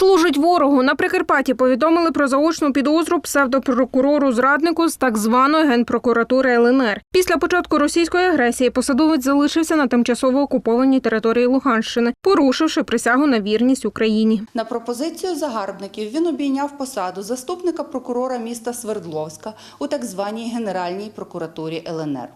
Служить ворогу. На Прикарпатті повідомили про заочну підозру псевдопрокурору зраднику з так званої генпрокуратури ЛНР. Після початку російської агресії посадовець залишився на тимчасово окупованій території Луганщини, порушивши присягу на вірність Україні. На пропозицію загарбників він обійняв посаду заступника прокурора міста Свердловська у так званій Генеральній прокуратурі ЛНР.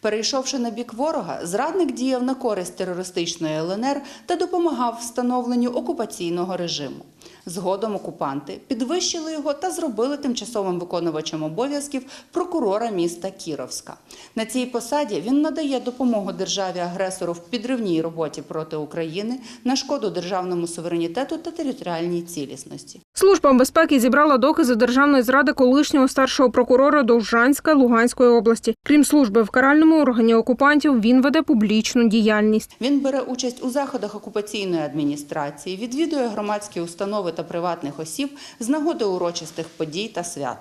Перейшовши на бік ворога, зрадник діяв на користь терористичної ЛНР та допомагав встановленню окупаційного режиму. Згодом окупанти підвищили його та зробили тимчасовим виконувачем обов'язків прокурора міста Кіровська. На цій посаді він надає допомогу державі-агресору в підривній роботі проти України на шкоду державному суверенітету та територіальній цілісності. Служба безпеки зібрала докази державної зради колишнього старшого прокурора Довжанська Луганської області. Крім служби в каральному органі окупантів, він веде публічну діяльність. Він бере участь у заходах окупаційної адміністрації, відвідує громадські установи та приватних осіб з нагоди урочистих подій та свят.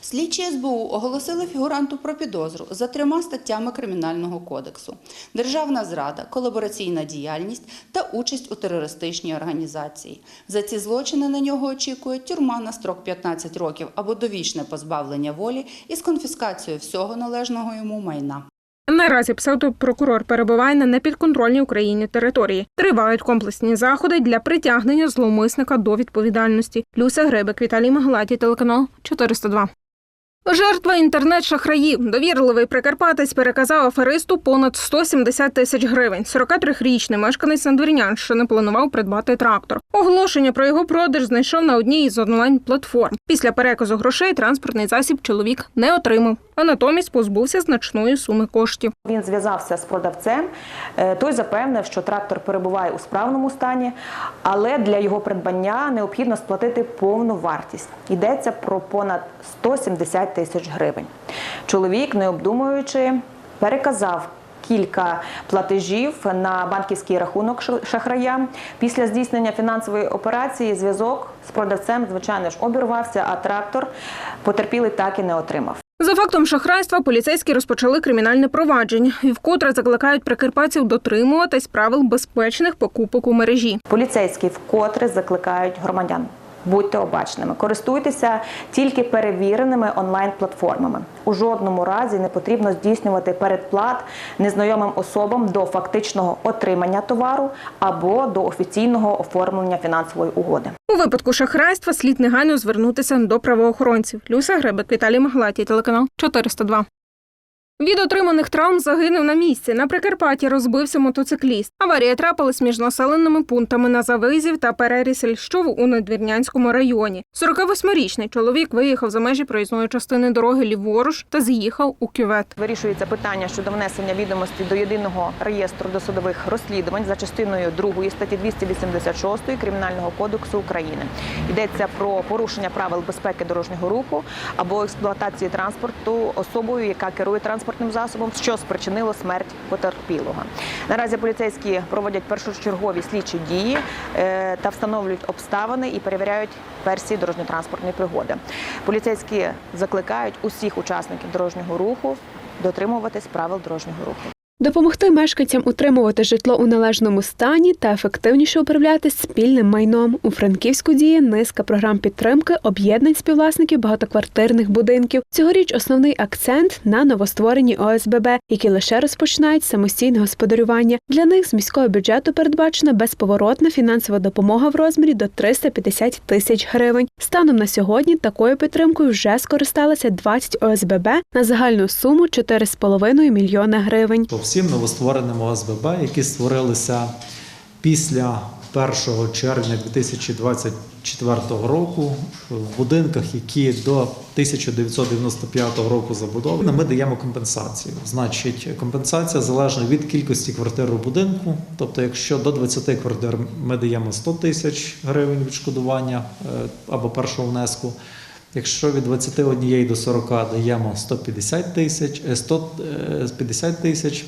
Слідчі СБУ оголосили фігуранту про підозру за трьома статтями Кримінального кодексу: державна зрада, колабораційна діяльність та участь у терористичній організації. За ці злочини на нього очікує тюрма на строк 15 років або довічне позбавлення волі із конфіскацією всього належного йому майна. Наразі псевдопрокурор перебуває на непідконтрольній Україні території. Тривають комплексні заходи для притягнення зловмисника до відповідальності. Люся Гребик, Віталій Маглаті, телеканал 402. Жертва інтернет-шахраїв. Довірливий прикарпатець переказав аферисту понад 170 тисяч гривень. 43-річний мешканець Надвірнянщини планував придбати трактор. Оголошення про його продаж знайшов на одній із онлайн-платформ. Після переказу грошей транспортний засіб чоловік не отримав, а натомість позбувся значної суми коштів. Він зв'язався з продавцем. Е, Той запевнив, що трактор перебуває у справному стані, але для його придбання необхідно сплатити повну вартість. Йдеться про понад 170 тисяч гривень. Чоловік, не обдумуючи, переказав. Кілька платежів на банківський рахунок шахрая. Після здійснення фінансової операції зв'язок з продавцем, звичайно ж, обірвався, а трактор потерпілий так і не отримав. За фактом шахрайства поліцейські розпочали кримінальне провадження і вкотре закликають прикарпатців дотримуватись правил безпечних покупок у мережі. Поліцейські вкотре закликають громадян. Будьте обачними, користуйтеся тільки перевіреними онлайн-платформами. У жодному разі не потрібно здійснювати передплат незнайомим особам до фактичного отримання товару або до офіційного оформлення фінансової угоди. У випадку шахрайства слід негайно звернутися до правоохоронців. Люся Гребек, Віталій Маглаті, телеканал 402. Від отриманих травм загинув на місці. На Прикарпатті розбився мотоцикліст. Аварія трапилась між населеними пунктами на Завизів та Перерісель, що в- у Надвірнянському районі. 48-річний чоловік виїхав за межі проїзної частини дороги ліворуч та з'їхав у кювет. Вирішується питання щодо внесення відомостей до єдиного реєстру досудових розслідувань за частиною 2 статті 286 Кримінального кодексу України. Йдеться про порушення правил безпеки дорожнього руху або експлуатації транспорту особою, яка керує транспортним засобом, що спричинило смерть потерпілого. Наразі поліцейські проводять першочергові слідчі дії е, та встановлюють обставини і перевіряють версії дорожньо-транспортної пригоди. Поліцейські закликають усіх учасників дорожнього руху дотримуватись правил дорожнього руху. Допомогти мешканцям утримувати житло у належному стані та ефективніше управляти спільним майном. У Франківську діє низка програм підтримки об'єднань співвласників багатоквартирних будинків. Цьогоріч основний акцент на новостворені ОСББ, які лише розпочинають самостійне господарювання. Для них з міського бюджету передбачена безповоротна фінансова допомога в розмірі до 350 тисяч гривень. Станом на сьогодні такою підтримкою вже скористалися 20 ОСББ на загальну суму 4,5 мільйона гривень. Всім новоствореним ОСББ, які створилися після 1 червня 2024 року в будинках, які до 1995 року забудовані, ми даємо компенсацію. Значить, компенсація залежна від кількості квартир у будинку. Тобто, якщо до 20 квартир ми даємо 100 тисяч гривень відшкодування е, або першого внеску. Якщо від 21 до 40 даємо 150 тисяч, е, 150 тисяч,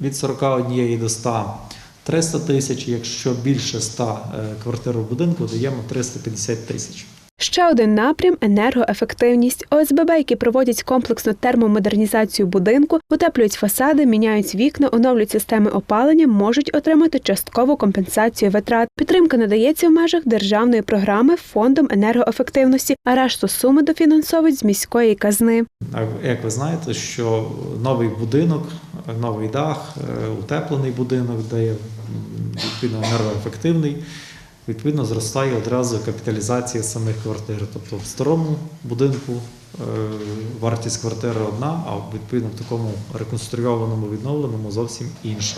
від 41 до 100 300 тисяч, якщо більше 100 е, квартир у будинку, даємо 350 тисяч. Ще один напрям енергоефективність. ОСББ, які проводять комплексну термомодернізацію будинку, утеплюють фасади, міняють вікна, оновлюють системи опалення, можуть отримати часткову компенсацію витрат. Підтримка надається в межах державної програми фондом енергоефективності, а решту суми дофінансовують з міської казни. Як ви знаєте, що новий будинок, новий дах, е, утеплений будинок, де є відповідно енергоефективний, відповідно зростає одразу капіталізація самих квартир. Тобто в старому будинку е, вартість квартири одна, а відповідно в такому реконструйованому відновленому зовсім інша.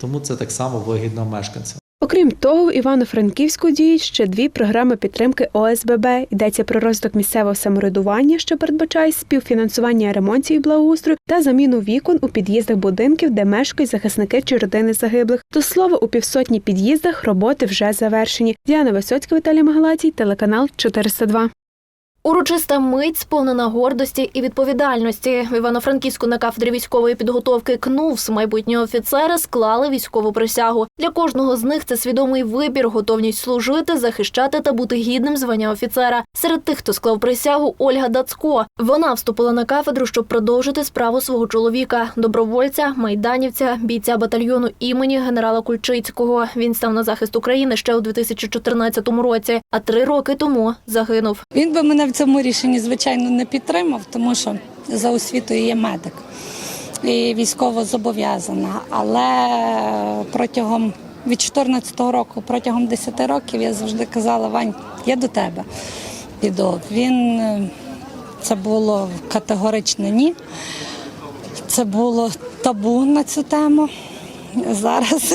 Тому це так само вигідно мешканцям. Окрім того, в Івано-Франківську діють ще дві програми підтримки ОСББ. Йдеться про розвиток місцевого самоврядування, що передбачає співфінансування ремонтів і благоустрою та заміну вікон у під'їздах будинків, де мешкають захисники чи родини загиблих. До слова, у півсотні під'їздах роботи вже завершені. Діана Висоцька, Віталій Магалатій, телеканал 402. Урочиста мить сповнена гордості і відповідальності. В Івано-Франківську на кафедрі військової підготовки КНУВС майбутні офіцери склали військову присягу. Для кожного з них це свідомий вибір, готовність служити, захищати та бути гідним звання офіцера. Серед тих, хто склав присягу, Ольга Дацко. Вона вступила на кафедру, щоб продовжити справу свого чоловіка, добровольця, майданівця, бійця батальйону імені генерала Кульчицького. Він став на захист України ще у 2014 році, а три роки тому загинув. Він би мене в цьому рішенні, звичайно, не підтримав, тому що за освітою є медик і військово зобов'язана. Але протягом від 14-го року, протягом 10 років, я завжди казала, Вань, я до тебе піду. Він це було категоричне ні. Це було табу на цю тему. Зараз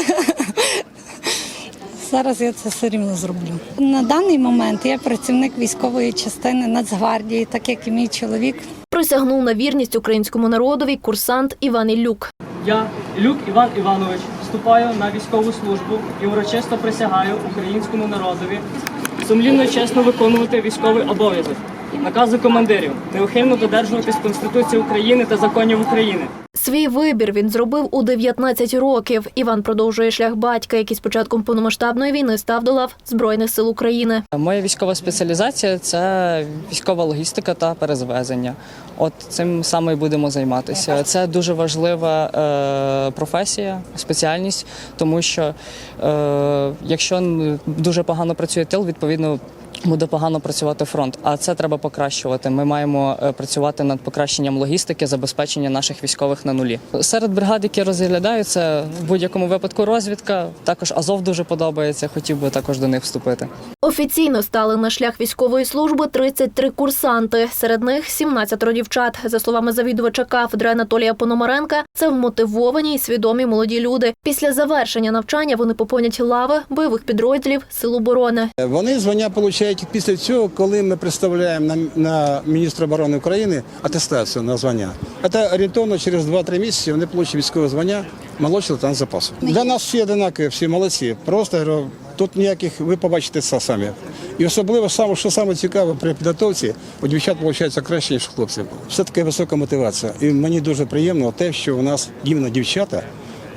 Зараз я це все рівно зроблю. На даний момент я працівник військової частини Нацгвардії, так як і мій чоловік. Присягнув на вірність українському народові курсант Іван Іллюк. Я, Люк Іван Іванович, вступаю на військову службу і урочисто присягаю українському народові сумлінно чесно виконувати військовий обов'язок, накази командирів, неухильно додержуватись Конституції України та законів України. Свій вибір він зробив у 19 років. Іван продовжує шлях батька, який з початком повномасштабної війни став до лав Збройних сил України. Моя військова спеціалізація це військова логістика та перезвезення. От цим саме і будемо займатися. Це дуже важлива е, професія, спеціальність, тому що е, якщо дуже погано працює тил, відповідно. Буде погано працювати фронт, а це треба покращувати. Ми маємо е, працювати над покращенням логістики, забезпечення наших військових на нулі. Серед бригад, які розглядаю, це в будь-якому випадку розвідка. Також Азов дуже подобається. Хотів би також до них вступити. Офіційно стали на шлях військової служби 33 курсанти. Серед них 17 дівчат. За словами завідувача кафедри Анатолія Пономаренка, це вмотивовані і свідомі молоді люди. Після завершення навчання вони поповнять лави бойових підрозділів Сил оборони. Вони звання отримують після цього, коли ми представляємо на, на міністра оборони України атестацію на звання. Це орієнтовно через 2-3 місяці вони отримують військове звання молодший лейтенант запасу. Для нас всі одинакові, всі молодці. Просто говорю, тут ніяких ви побачите це самі. І особливо саме, що саме цікаве при підготовці, у дівчат виходить краще, ніж у хлопців. Все таки висока мотивація. І мені дуже приємно те, що у нас іменно дівчата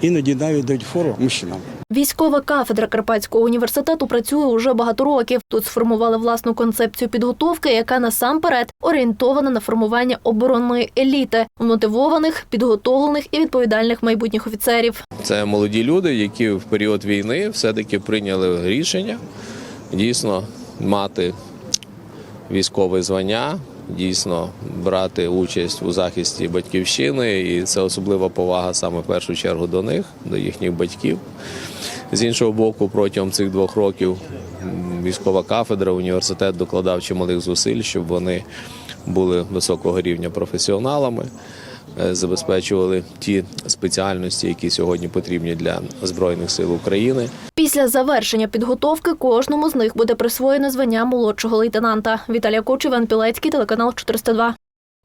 іноді навіть дають фору мужчинам. Військова кафедра Карпатського університету працює уже багато років. Тут сформували власну концепцію підготовки, яка насамперед орієнтована на формування оборонної еліти, мотивованих, підготовлених і відповідальних майбутніх офіцерів. Це молоді люди, які в період війни все-таки прийняли рішення дійсно мати військове звання, дійсно брати участь у захисті батьківщини, і це особлива повага саме в першу чергу до них, до їхніх батьків. З іншого боку, протягом цих двох років військова кафедра, університет докладав чималих зусиль, щоб вони були високого рівня професіоналами, е, забезпечували ті спеціальності, які сьогодні потрібні для збройних сил України. Після завершення підготовки кожному з них буде присвоєно звання молодшого лейтенанта. Віталія Коч, Іван Пілецький, телеканал 402.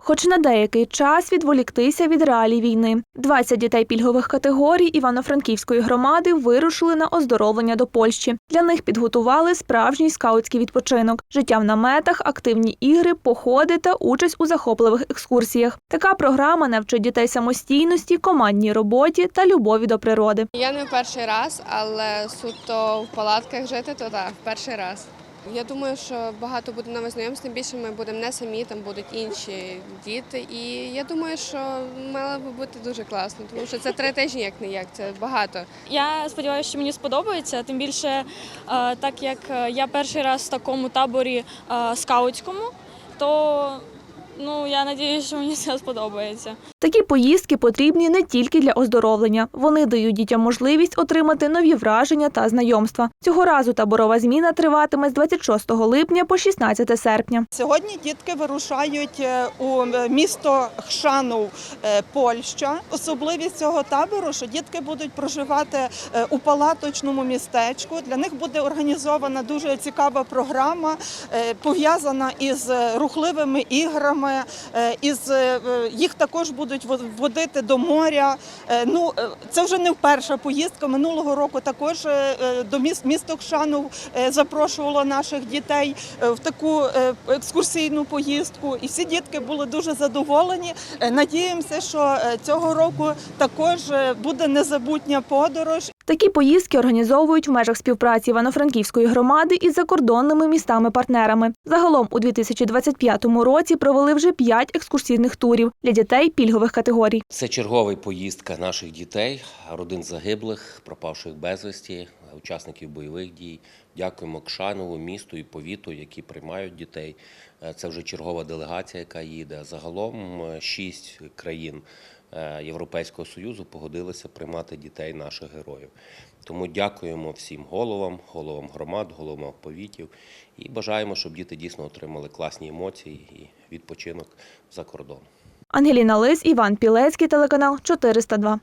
Хоч на деякий час відволіктися від реалій війни. 20 дітей пільгових категорій Івано-Франківської громади вирушили на оздоровлення до Польщі. Для них підготували справжній скаутський відпочинок, життя в наметах, активні ігри, походи та участь у захопливих екскурсіях. Така програма навчить дітей самостійності, командній роботі та любові до природи. Я не перший раз, але суто в палатках жити, то так, перший раз. Я думаю, що багато буде нових знайомств, тим більше ми будемо не самі, там будуть інші діти. І я думаю, що мало би бути дуже класно, тому що це три тижні, як не як, це багато. Я сподіваюся, що мені сподобається. Тим більше, е, так як е, я перший раз в такому таборі е, скаутському, то ну я сподіваюся, що мені це сподобається. Такі поїздки потрібні не тільки для оздоровлення. Вони дають дітям можливість отримати нові враження та знайомства. Цього разу таборова зміна триватиме з 26 липня по 16 серпня. Сьогодні дітки вирушають е, у місто Хшанов, е, Польща. Особливість цього табору, що дітки будуть проживати е, у палаточному містечку. Для них буде організована дуже цікава програма, е, пов'язана із рухливими іграми. е, Із е, їх також будуть водити до моря. Е, Ну е, це вже не вперша поїздка. Минулого року також е, е, до міст місто Кшанов е, запрошувало наших дітей е, в таку е, екскурсійну поїздку, і всі дітки були дуже задоволені. Надіємося, що цього року також буде незабутня подорож. Такі поїздки організовують в межах співпраці Івано-Франківської громади із закордонними містами-партнерами. Загалом у 2025 році провели вже п'ять екскурсійних турів для дітей пільгових категорій. Це чергова поїздка наших дітей, родин загиблих, пропавших безвісті, учасників бойових дій. Дякуємо Кшанову, місту і повіту, які приймають дітей. Е, Це вже чергова делегація, яка їде. Загалом е, шість країн е, Європейського Союзу погодилися приймати дітей наших героїв. Тому дякуємо всім головам, головам громад, головам повітів і бажаємо, щоб діти дійсно отримали класні емоції і відпочинок за кордоном. Ангеліна Лис, Іван Пілецький, телеканал 402.